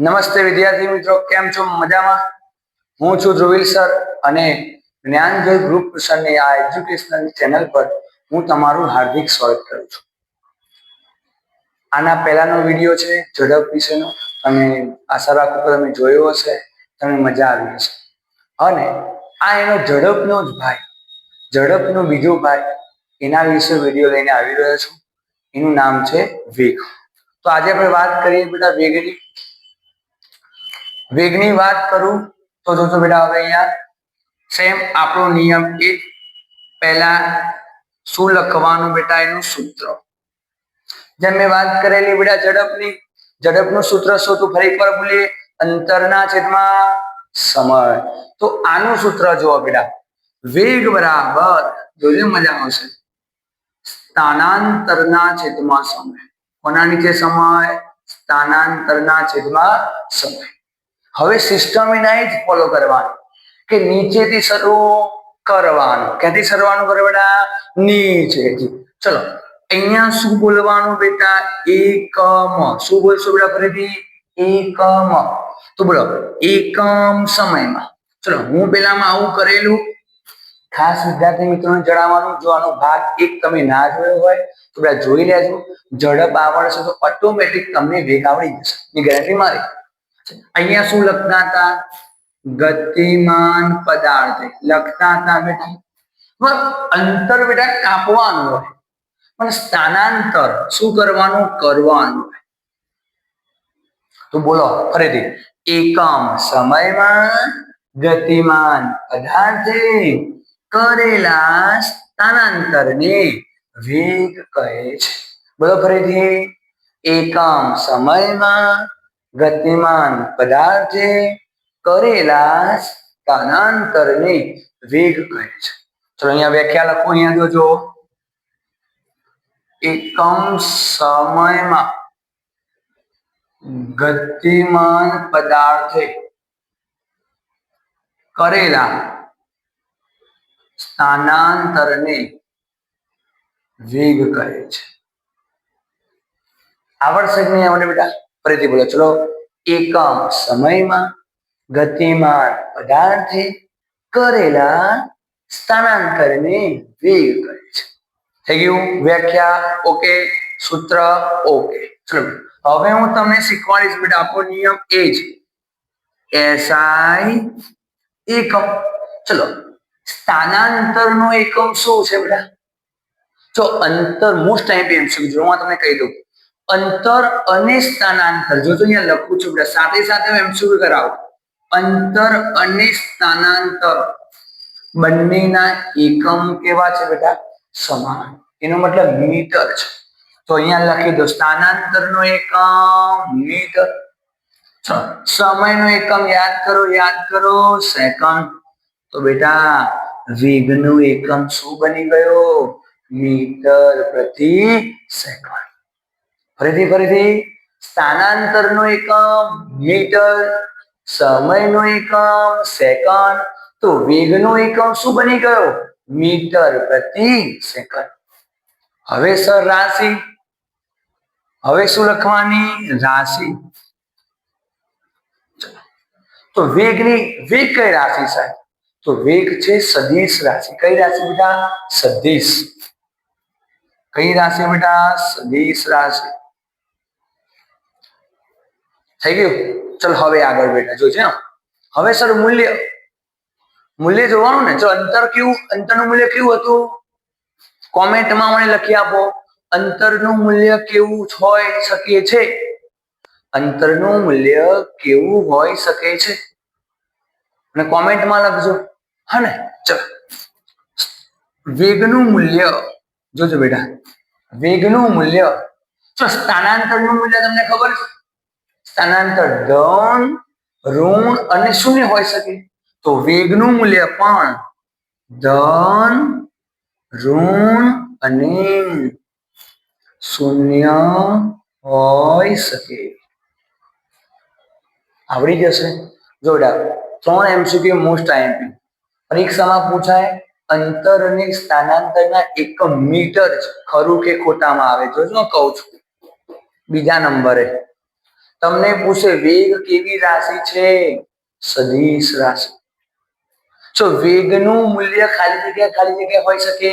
નમસ્તે વિદ્યાર્થી મિત્રો, કેમ છો? મજામાં? હું છું ધ્રુવિલ સર અને જ્ઞાનજય ગ્રુપ સરની આ એજ્યુકેશનલ ચેનલ પર હું તમારું હાર્દિક સ્વાગત કરું છું. આના પહેલાનો વીડિયો છે, ઝડપ વિશેનો. તમે આશા રાખું કે તમે જોયો હશે તમને મજા આવી હશે. અને આ એનો ઝડપનો જ ભાઈ ઝડપનો બીજો ભાઈ એના વિશે વીડિયો લઈને આવી રહ્યો છું. એનું નામ છે વેગ. તો આજે આપણે વાત કરીએ બેટા વેગની. વેગની વાત કરું તો જોજો બેટા હવે અહીંયા સેમ આપણો નિયમ એ જ. પહેલા શું લખવાનું બેટા એનું સૂત્ર. જેમ મેં વાત કરેલી બેટા ઝડપની, ઝડપનું સૂત્ર શું તું ફરી એકવાર બોલીએ. અંતરના છેદમાં સમય. તો આનું સૂત્ર જુઓ બેટા. વેગ બરાબર, જોજે મજા આવશે. સ્થાનાંતરના છેદમાં સમય. કોના નીચે સમય? સ્થાનાંતરના છેદમાં સમય. હવે સિસ્ટમ એના જ ફોલો કરવાની. કે નીચેથી શરૂ કરવાનું. ક્યાંથી શરૂવાનું કરે બેટા? નીચેથી. ચલો, અહીંયા શું બોલવાનું બેટા? એકમ. શું બોલશો બેટા ફરીથી? એકમ. તો બોલો, એકમ સમયમાં. ચલો, હું પેલામાં આવું કરેલું. ખાસ વિદ્યાર્થી મિત્રોને જણાવવાનું, જો આનો ભાગ એક તમે ના જોયો હોય, તો બધા જોઈ લેજો. ઝડપ આવડશે તો ઓટોમેટિક તમને વેગ આવડી જશે. ગેરંટી મારી. અહીંયા શું લખતા હતા? ગતિમાન પદાર્થ. લખતા હતા બેટા. બસ અંતર બેટા કાપવાનું હોય. પણ સ્થાનાંતર શું કરવાનું? કરવાનું હોય. તો બોલો, ફરીથી. એકમ સમયમાં ગતિમાન પદાર્થે કરેલા સ્થાનાંતરને વેગ કહે છે. બોલો ફરીથી. એકમ સમયમાં ગતિમાન પદાર્થે કરેલા સ્થાનાંતરને વેગ કહે છે. ચલો અહીંયા વ્યાખ્યા લખો, અહીંયા જોજો એકમ સમયમાં ગતિમાન પદાર્થે કરેલા સ્થાનાંતરને વેગ કહે છે. આવડશે કે નહીં આવડે બેટા? ફરીથી બોલો, ચલો. એકમ સમયમાં ગતિમાન પદાર્થે કરેલા સ્થાનાંતરને વેગ કહે છે. થઈ ગયું? વ્યાખ્યા? ઓકે. સૂત્ર? ઓકે. ચલો. હવે હું તમને શીખવાડીશ બેટા, આપણો નિયમ એ છે એસઆઈ એકમ. ચલો. સ્થાનાંતરનો એકમ શું છે બેટા? જો અંતર મોસ્ટ ટાઈમ એમ જો હું તમને કહી દઉં. અંતર અને સ્થાનાંતર. જો અહીંયા લખું છું સાથે સાથે એમ શું કરાવું? અંતર અને સ્થાનાંતર. બંનેના એકમ કેવા છે બેટા? સમાન. એનો મતલબ મીટર છે. તો અહીંયા લખી દો, સ્થાનાંતરનો એકમ, મીટર. સમયનો એકમ યાદ કરો યાદ કરો. સેકન્ડ. તો બેટા, વેગનો એકમ શું બની ગયો? મીટર પ્રતિ સેકન્ડ. ફરીથી ફરીથી, સ્થાનાંતરનો એકમ મીટર, સમયનો એકમ સેકન્ડ, તો વેગનો એકમ શું બની ગયો? મીટર પ્રતિ સેકન્ડ. હવે સર રાશિ? હવે શું લખવાની? રાશિ. તો વેગની, વેગ કઈ રાશિ સાહેબ? તો વેગ છે સદીશ રાશિ. કઈ રાશિ બેટા? સદીશ. કઈ રાશિ બેટા? સદીશ રાશિ. થઈ ગયું? ચલ હવે આગળ બેટા જોજે હો. હવે સર મૂલ્ય મૂલ્ય જોવાનું ને? ચલો, અંતર કેવું અંતરનું મૂલ્ય કેવું હતું? કોમેન્ટમાં મને લખી આપો. અંતરનું મૂલ્ય કેવું હોય શકે છે? અંતરનું મૂલ્ય કેવું હોઈ શકે છે? અને કોમેન્ટમાં લખજો. હા ને? ચલો. વેગનું મૂલ્ય, જોજો બેટા. વેગનું મૂલ્ય. સ્થાનાંતરનું મૂલ્ય તમને ખબર છે? સ્થાનાંતર ધન, ઋણ અને શૂન્ય હોઈ શકે. તો વેગનું મૂલ્ય પણ ધન, ઋણ અને શૂન્ય હોઈ શકે. આવડી જશે. જોડા ત્રણ એમસીક્યુ મોસ્ટ આઈએમપી પરીક્ષામાં પૂછાય, અંતર અને સ્થાનાંતરના એકમ મીટર ખરું કે ખોટામાં આવે? જોજો, કહું છું. બીજા નંબરે. તમને પૂછે, વેગ કેવી રાશિ છે? સદીશ રાશિ. તો વેગનું મૂલ્ય ખાલી જગ્યા ખાલી જગ્યા હોઈ શકે.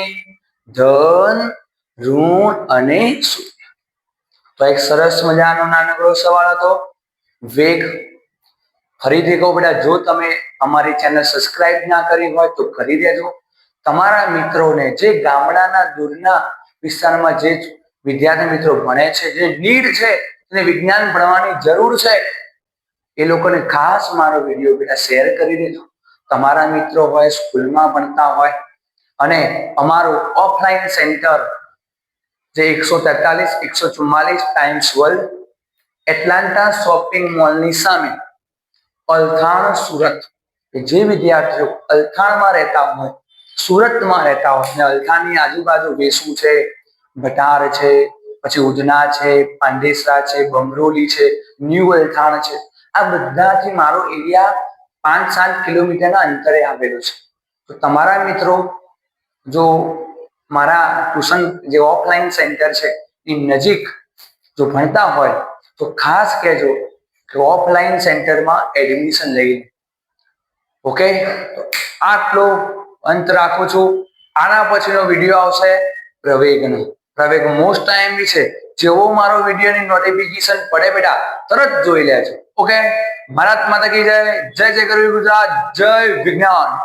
ધન, ઋણ અને સૂર્ય. તો એક સરસ મજાનો નાનકડો સવાલ હતો. વેગ. ફરીથી કહું બેટા, જો તમે અમારી ચેનલ સબસ્ક્રાઇબ ના કરી હોય તો કરી દેજો. તમારા મિત્રોને, જે ગામડાના દૂરના વિસ્તારમાં જે વિદ્યાર્થી મિત્રો ભણે છે, જે નીડ છે અને વિજ્ઞાન ભણવાની જરૂર છે, એ લોકોને ખાસ મારો વીડિયો બેટા શેર કરી દેજો. તમારા મિત્રો હોય, સ્કૂલમાં ભણતા હોય, અને અમારું ઓફલાઈન સેન્ટર જે એકસો તેતાલીસ, એકસો ચુમ્માલીસ ટાઈમ્સ વર્લ્ડ એટલાન્ટા શોપિંગ મોલની સામે, અલથાણ, સુરત. જે વિદ્યાર્થીઓ અલથાણમાં રહેતા હોય, સુરતમાં રહેતા હોય, અને અલથાણની આજુબાજુ વેસુ છે, ભટાર છે પછી ઉધના છે, પાંડેસરા છે, બમરોલી છે, ન્યૂ અલથાણ છે. આ બધાથી મારો એરિયા પાંચ સાત કિલોમીટરના અંતરે આવેલો છે. તો તમારા મિત્રો જો મારા ટ્યુશન જે ઓફલાઈન સેન્ટર છે, એ નજીક જો ભણતા હોય, તો ખાસ કહેજો કે ઓફલાઈન સેન્ટરમાં એડમિશન લઈ ઓકે? તો આટલો અંત રાખું છું. આના પછીનો વીડિયો આવશે પ્રવેગનો. પ્રવેગ મોસ્ટ ટાઈમ બી છે, જેવો મારો વિડીયોની નોટિફિકેશન પડે બેટા, તરત જોઈ લે છે ઓકે ભારત માતા કી જય જય જય કરવી ગુજરાત, જય વિજ્ઞાન.